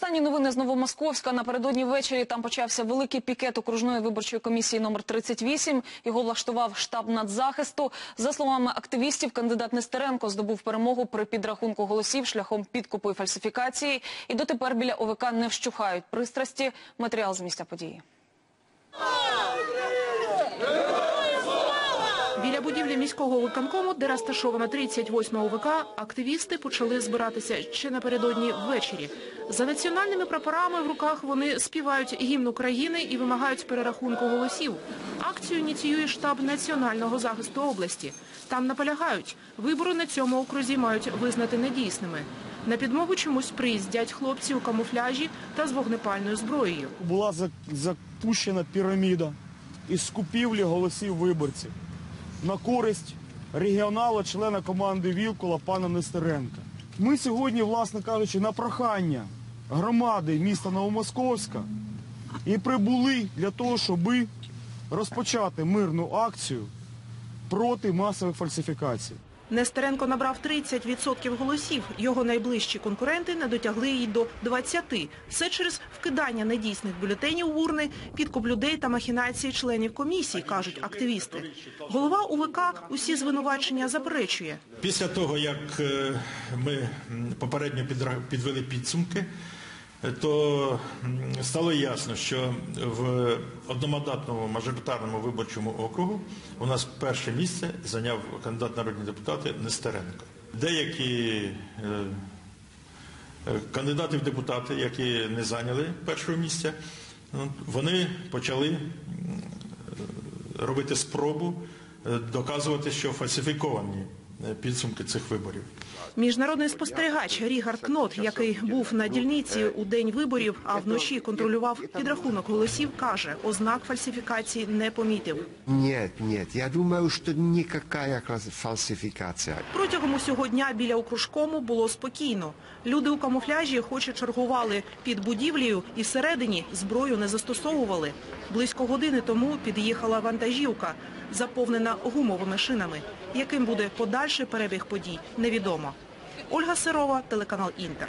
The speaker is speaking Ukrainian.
Останні новини з Новомосковська. Напередодні ввечері там почався великий пікет окружної виборчої комісії номер 38. Його влаштував штаб надзахисту. За словами активістів, кандидат Нестеренко здобув перемогу при підрахунку голосів шляхом підкупу і фальсифікації. І дотепер біля ОВК не вщухають пристрасті. Матеріал з місця події. Біля будівлі міського виконкому, де розташована 38 ОВК, активісти почали збиратися ще напередодні ввечері. За національними прапорами в руках вони співають гімн України і вимагають перерахунку голосів. Акцію ініціює штаб національного захисту області. Там наполягають, вибори на цьому окрузі мають визнати недійсними. На підмогу чомусь приїздять хлопці у камуфляжі та з вогнепальною зброєю. була запущена піраміда із скупівлі голосів виборців на користь регіонала, члена команди Вілкула пана Нестеренка. Ми сьогодні, власне кажучи, на прохання громади міста Новомосковська і прибули для того, щоб розпочати мирну акцію проти масових фальсифікацій. Нестеренко набрав 30% голосів. Його найближчі конкуренти не дотягли й до 20%. Все через вкидання недійсних бюлетенів в урни, підкуп людей та махінації членів комісії, кажуть активісти. Голова УВК усі звинувачення заперечує. Після того, як е, ми попередньо підвели підсумки, то стало ясно, що в одномандатному мажоритарному виборчому округу у нас перше місце зайняв кандидат народні депутати Нестеренко. Деякі е, е, кандидати в депутати, які не зайняли першого місця, ну, вони почали е, робити спробу доказувати, що фальсифіковані підсумки цих виборів. Міжнародний спостерігач Рігард Кнот, який був на дільниці у день виборів, а вночі контролював підрахунок голосів, каже, ознак фальсифікації не помітив. Нет, нет, я думаю, что никакая класс- фальсификация. Протягом усього дня біля окружкому було спокійно. Люди у камуфляжі хоче чергували під будівлею і всередині зброю не застосовували. Близько години тому під'їхала вантажівка, заповнена гумовими шинами. Яким буде подальший перебіг подій, невідомо. Ольга Сирова, телеканал Інтер.